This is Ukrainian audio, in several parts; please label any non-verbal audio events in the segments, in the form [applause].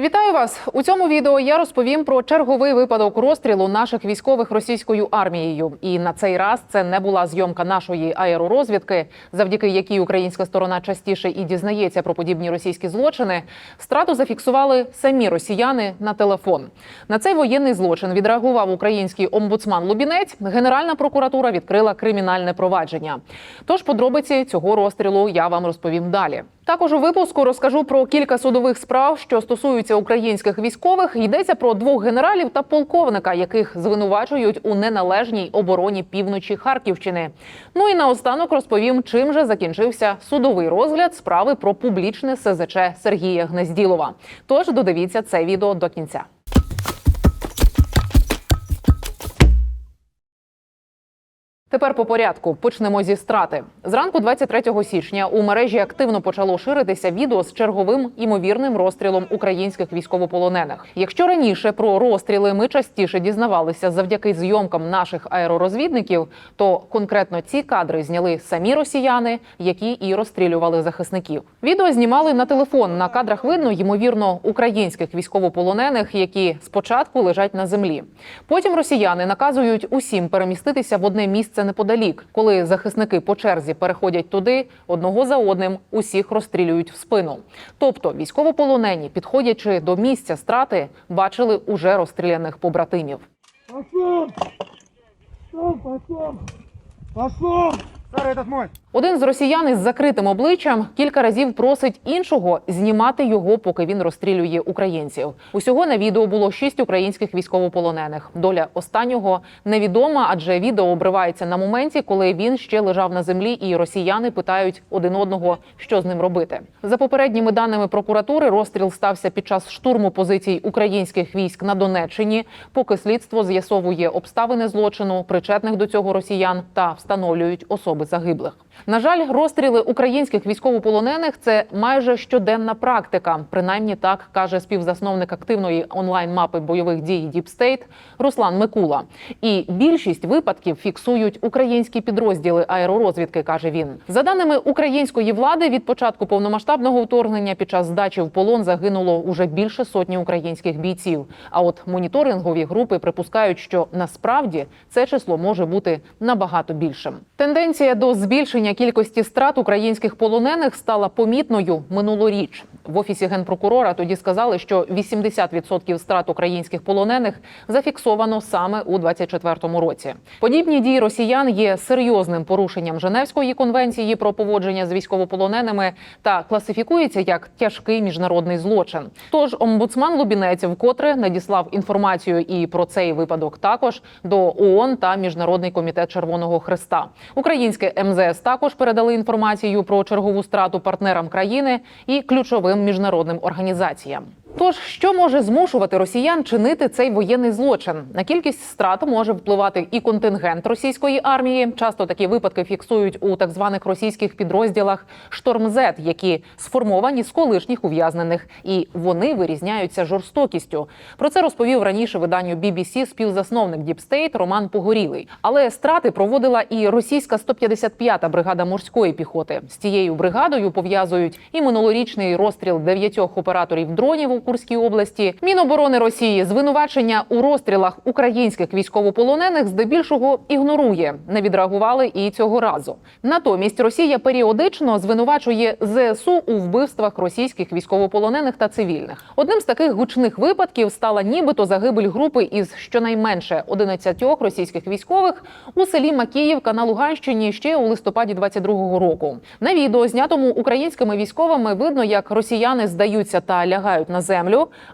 Вітаю вас у цьому відео. Я розповім про черговий випадок розстрілу наших військових російською армією. І на цей раз це не була зйомка нашої аеророзвідки, завдяки якій українська сторона частіше і дізнається про подібні російські злочини. Страту зафіксували самі росіяни на телефон. На цей воєнний злочин відреагував український омбудсман Лубінець. Генеральна прокуратура відкрила кримінальне провадження. Тож подробиці цього розстрілу я вам розповім далі. Також у випуску розкажу про кілька судових справ, що стосуються українських військових. Йдеться про двох генералів та полковника, яких звинувачують у неналежній обороні півночі Харківщини. Ну і наостанок розповім, чим же закінчився судовий розгляд справи про публічне СЗЧ Сергія Гнезділова. Тож додивіться це відео до кінця. Тепер по порядку почнемо зі страти. Зранку 23 січня у мережі активно почало ширитися відео з черговим імовірним розстрілом українських військовополонених. Якщо раніше про розстріли ми частіше дізнавалися завдяки зйомкам наших аеророзвідників, то конкретно ці кадри зняли самі росіяни, які і розстрілювали захисників. Відео знімали на телефон. На кадрах видно ймовірно українських військовополонених, які спочатку лежать на землі. Потім росіяни наказують усім переміститися в одне місце неподалік. Коли захисники по черзі переходять туди, одного за одним усіх розстрілюють в спину. Тобто військовополонені, підходячи до місця страти, бачили уже розстріляних побратимів. Пошел, пошел! Пошел! Один з росіян із закритим обличчям кілька разів просить іншого знімати його, поки він розстрілює українців. Усього на відео було шість українських військовополонених. Доля останнього невідома, адже відео обривається на моменті, коли він ще лежав на землі, і росіяни питають один одного, що з ним робити. За попередніми даними прокуратури, розстріл стався під час штурму позицій українських військ на Донеччині. Поки слідство з'ясовує обставини злочину, причетних до цього росіян та встановлюють особи загиблих. На жаль, розстріли українських військовополонених це майже щоденна практика. Принаймні так каже співзасновник активної онлайн-мапи бойових дій State Руслан Микула. І більшість випадків фіксують українські підрозділи аеророзвідки, каже він. За даними української влади, від початку повномасштабного вторгнення під час здачі в полон загинуло уже більше сотні українських бійців. А от моніторингові групи припускають, що насправді це число може бути набагато більшим. Тенденція до збільшення кількості страт українських полонених стала помітною минулоріч. В офісі генпрокурора тоді сказали, що 80% страт українських полонених зафіксовано саме у 24-му році. Подібні дії росіян є серйозним порушенням Женевської конвенції про поводження з військовополоненими та класифікується як тяжкий міжнародний злочин. Тож омбудсман Лубінець вкотре надіслав інформацію і про цей випадок також до ООН та Міжнародний комітет Червоного Христа. Українське МЗС також передали інформацію про чергову страту партнерам країни і ключовим міжнародним організаціям. Тож, що може змушувати росіян чинити цей воєнний злочин? На кількість страт може впливати і контингент російської армії. Часто такі випадки фіксують у так званих російських підрозділах «Шторм-Зет», які сформовані з колишніх ув'язнених, і вони вирізняються жорстокістю. Про це розповів раніше виданню BBC співзасновник State Роман Погорілий. Але страти проводила і російська 155-та бригада морської піхоти. З цією бригадою пов'язують і минулорічний розстріл дев'ятьох операторів дронів Курській області. Міноборони Росії звинувачення у розстрілах українських військовополонених здебільшого ігнорує. Не відреагували і цього разу. Натомість Росія періодично звинувачує ЗСУ у вбивствах російських військовополонених та цивільних. Одним з таких гучних випадків стала нібито загибель групи із щонайменше 11 російських військових у селі Макіївка на Луганщині ще у листопаді 22-го року. На відео, знятому українськими військовими, видно, як росіяни здаються та лягають на землю,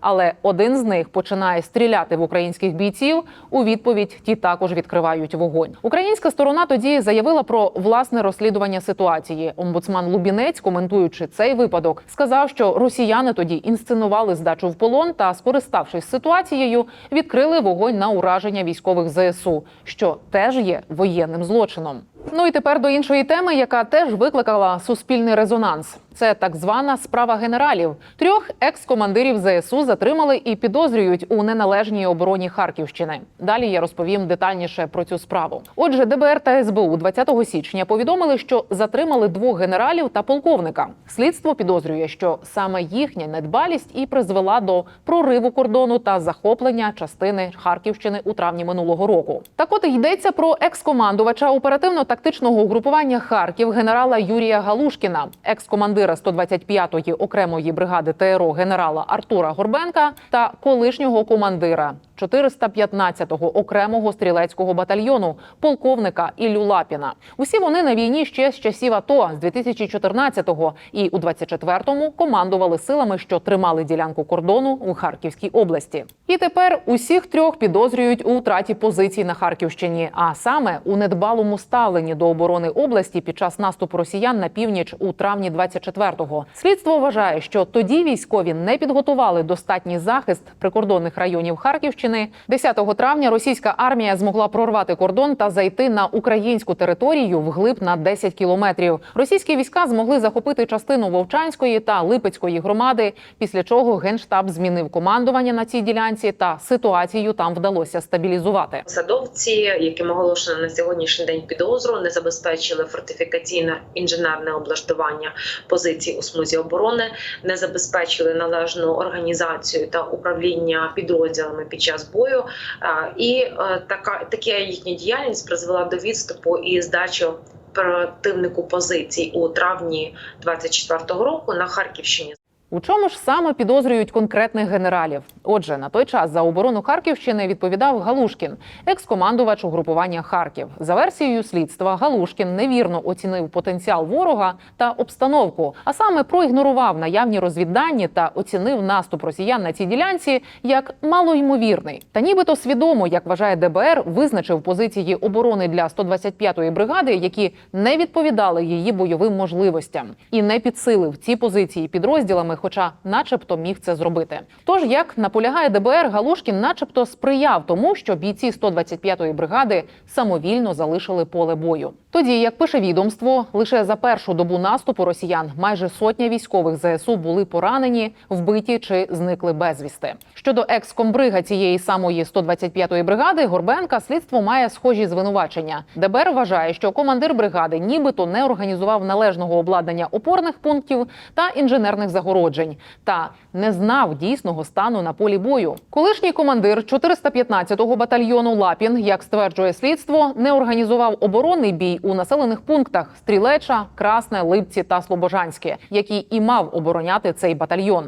але один з них починає стріляти в українських бійців. У відповідь ті також відкривають вогонь. Українська сторона тоді заявила про власне розслідування ситуації. Омбудсман Лубінець, коментуючи цей випадок, сказав, що росіяни тоді інсценували здачу в полон та, скориставшись ситуацією, відкрили вогонь на ураження військових ЗСУ, що теж є воєнним злочином. Ну і тепер до іншої теми, яка теж викликала суспільний резонанс. Це так звана справа генералів. Трьох екс-командирів ЗСУ затримали і підозрюють у неналежній обороні Харківщини. Далі я розповім детальніше про цю справу. Отже, ДБР та СБУ 20 січня повідомили, що затримали двох генералів та полковника. Слідство підозрює, що саме їхня недбалість і призвела до прориву кордону та захоплення частини Харківщини у травні минулого року. Так от йдеться про екс-командувача оперативно-тактичного угрупування Харків генерала Юрія Галушкіна, екс-командира 125-ї окремої бригади ТРО генерала Артура Горбенка та колишнього командира 415-го окремого стрілецького батальйону полковника Іллю Лапіна. Усі вони на війні ще з часів АТО з 2014-го і у 24-му командували силами, що тримали ділянку кордону у Харківській області. І тепер усіх трьох підозрюють у втраті позицій на Харківщині, а саме у недбалому ставленні до оборони області під час наступу росіян на північ у травні 24-го. Слідство вважає, що тоді військові не підготували достатній захист прикордонних районів Харківщини. 10 травня російська армія змогла прорвати кордон та зайти на українську територію вглиб на 10 кілометрів. Російські війська змогли захопити частину Вовчанської та Липецької громади, після чого генштаб змінив командування на цій ділянці, та ситуацію там вдалося стабілізувати. Посадовці, яким оголошено на сьогоднішній день підозру, не забезпечили фортифікаційне інженерне облаштування позицій у смузі оборони, не забезпечили належну організацію та управління підрозділами під час бою. І така така їхня діяльність призвела до відступу і здачі противнику позицій у травні 24-го року на Харківщині. У чому ж саме підозрюють конкретних генералів? Отже, на той час за оборону Харківщини відповідав Галушкін, екс-командувач угрупування Харків. За версією слідства, Галушкін невірно оцінив потенціал ворога та обстановку, а саме проігнорував наявні розвіддані та оцінив наступ росіян на цій ділянці як малоймовірний. Та нібито свідомо, як вважає ДБР, визначив позиції оборони для 125-ї бригади, які не відповідали її бойовим можливостям, і не підсилив ці позиції підрозділами, хоча, начебто, міг це зробити. Тож, як наполягає ДБР, Галушкін, начебто, сприяв тому, що бійці 125-ї бригади самовільно залишили поле бою. Тоді, як пише відомство, лише за першу добу наступу росіян майже сотня військових ЗСУ були поранені, вбиті чи зникли безвісти. Щодо екс-комбрига цієї самої 125-ї бригади Горбенка, слідство має схожі звинувачення. ДБР вважає, що командир бригади нібито не організував належного обладнання опорних пунктів та інженерних загороджень, та не знав дійсного стану на полі бою. Колишній командир 415-го батальйону Лапін, як стверджує слідство, не організував оборонний бій у населених пунктах Стрілеча, Красне, Липці та Слобожанське, який і мав обороняти цей батальйон,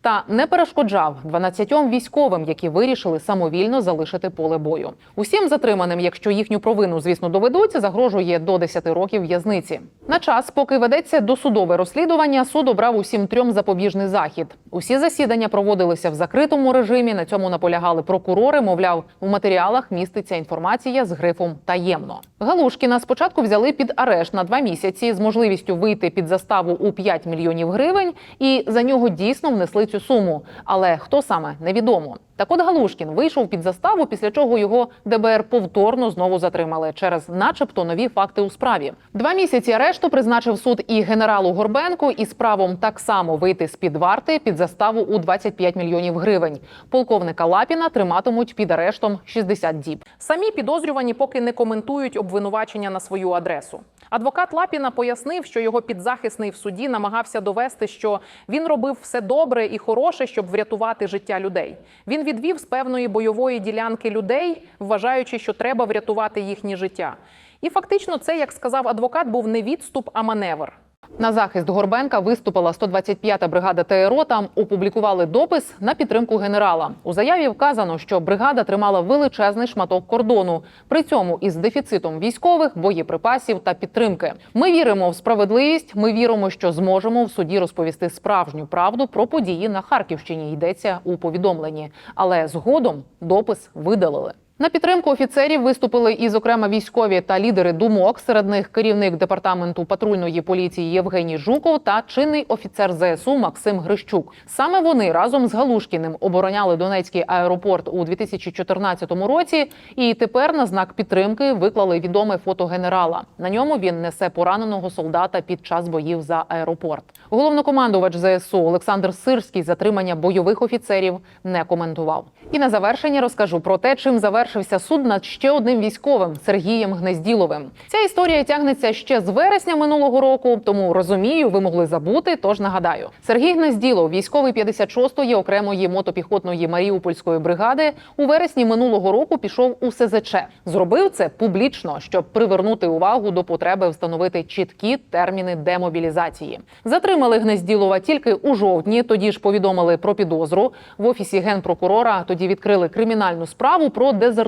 та не перешкоджав 12 військовим, які вирішили самовільно залишити поле бою. Усім затриманим, якщо їхню провину, звісно, доведуть, загрожує до 10 років в'язниці. На час, поки ведеться досудове розслідування, суд обрав усім трьом запобіжний захід. Усі засідання проводилися в закритому режимі. На цьому наполягали прокурори. Мовляв, в матеріалах міститься інформація з грифом таємно. Галушкіна спочатку взяли під арешт на два місяці з можливістю вийти під заставу у 5 мільйонів гривень, і за нього дійсно внесли цю суму. Але хто саме невідомо. Так от Галушкін вийшов під заставу, після чого його ДБР повторно знову затримали через, начебто, нові факти у справі. Два місяці арешту призначив суд і генералу Горбенку із правом так само вийти з під варти під заставу у 25 мільйонів гривень. Полковника Лапіна триматимуть під арештом 60 діб. Самі підозрювані поки не коментують обвинувачення на свою адресу. Адвокат Лапіна пояснив, що його підзахисний в суді намагався довести, що він робив все добре і хороше, щоб врятувати життя людей. Він відвів з певної бойової ділянки людей, вважаючи, що треба врятувати їхнє життя. І фактично, це, як сказав адвокат, був не відступ, а маневр. На захист Горбенка виступила 125-та бригада ТРО. Там опублікували допис на підтримку генерала. У заяві вказано, що бригада тримала величезний шматок кордону, при цьому із дефіцитом військових, боєприпасів та підтримки. Ми віримо в справедливість. Ми віримо, що зможемо в суді розповісти справжню правду про події на Харківщині. Йдеться у повідомленні, але згодом допис видалили. На підтримку офіцерів виступили і, зокрема, військові та лідери думок. Серед них керівник департаменту патрульної поліції Євгеній Жуков та чинний офіцер ЗСУ Максим Грищук. Саме вони разом з Галушкіним обороняли Донецький аеропорт у 2014 році. І тепер на знак підтримки виклали відоме фото генерала. На ньому він несе пораненого солдата під час боїв за аеропорт. Головнокомандувач ЗСУ Олександр Сирський затримання бойових офіцерів не коментував. І на завершення розкажу про те, чим завершився суд над ще одним військовим Сергієм Гнезділовим. Ця історія тягнеться ще з вересня минулого року, тому розумію, ви могли забути. Тож нагадаю, Сергій Гнезділов, військовий 56-ї окремої мотопіхотної Маріупольської бригади, у вересні минулого року пішов у СЗЧ. Зробив це публічно, щоб привернути увагу до потреби встановити чіткі терміни демобілізації. Затримали Гнезділова тільки у жовтні. Тоді ж повідомили про підозру в офісі генпрокурора. Тоді відкрили кримінальну справу про дезертирство.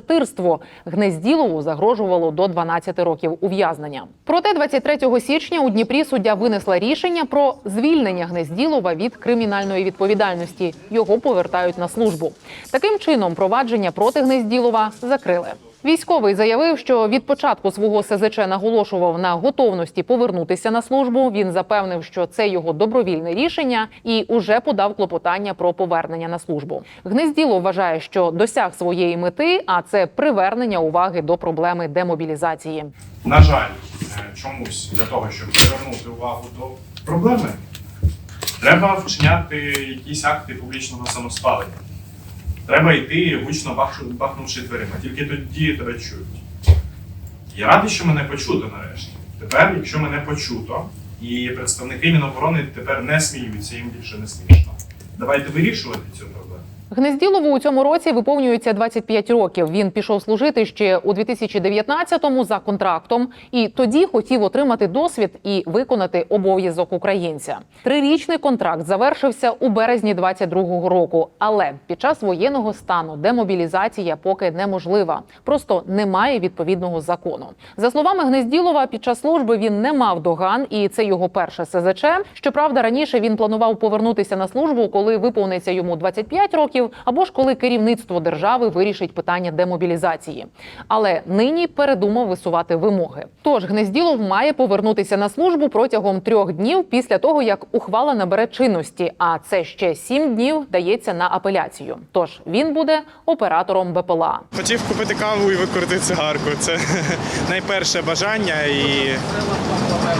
Гнезділову загрожувало до 12 років ув'язнення. Проте 23 січня у Дніпрі суддя винесла рішення про звільнення Гнезділова від кримінальної відповідальності. Його повертають на службу. Таким чином провадження проти Гнезділова закрили. Військовий заявив, що від початку свого СЗЧ наголошував на готовності повернутися на службу. Він запевнив, що це його добровільне рішення, і уже подав клопотання про повернення на службу. Гнезділо вважає, що досяг своєї мети, а це привернення уваги до проблеми демобілізації. На жаль, е, чомусь для того, щоб привернути увагу до проблеми, треба вчиняти якісь акти публічного самоспалення. Треба йти гучно бахнувши дверима. Тільки тоді тебе чують. Я радий, що мене почуто нарешті. Тепер, якщо мене почуто, і представники Міноборони тепер не сміються, їм більше не смішно. Давайте вирішувати цю проблему. Гнезділову у цьому році виповнюється 25 років. Він пішов служити ще у 2019-му за контрактом, і тоді хотів отримати досвід і виконати обов'язок українця. Трирічний контракт завершився у березні 22-го року. Але під час воєнного стану демобілізація поки неможлива. Просто немає відповідного закону. За словами Гнезділова, під час служби він не мав доган, і це його перше СЗЧ. Щоправда, раніше він планував повернутися на службу, коли виповниться йому 25 років, або ж коли керівництво держави вирішить питання демобілізації. Але нині передумав висувати вимоги. Тож Гнезділов має повернутися на службу протягом трьох днів після того, як ухвала набере чинності. А це ще сім днів дається на апеляцію. Тож він буде оператором БПЛА. Хотів купити каву і викурити цигарку. Це [laughs] найперше бажання і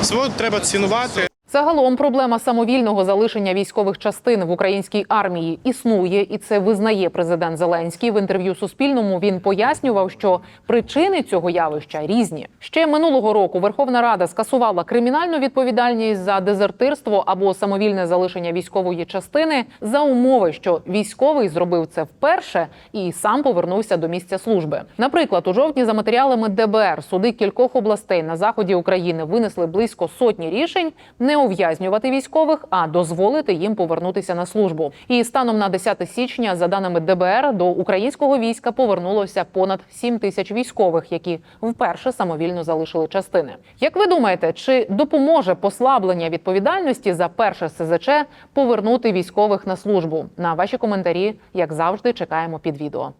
свободу треба цінувати. Загалом проблема самовільного залишення військових частин в українській армії існує, і це визнає президент Зеленський. В інтерв'ю Суспільному він пояснював, що причини цього явища різні. Ще минулого року Верховна Рада скасувала кримінальну відповідальність за дезертирство або самовільне залишення військової частини за умови, що військовий зробив це вперше і сам повернувся до місця служби. Наприклад, у жовтні за матеріалами ДБР суди кількох областей на заході України винесли близько сотні рішень не ув'язнювати військових, а дозволити їм повернутися на службу. І станом на 10 січня, за даними ДБР, до українського війська повернулося понад 7 тисяч військових, які вперше самовільно залишили частини. Як ви думаєте, чи допоможе послаблення відповідальності за перше СЗЧ повернути військових на службу? На ваші коментарі, як завжди, чекаємо під відео.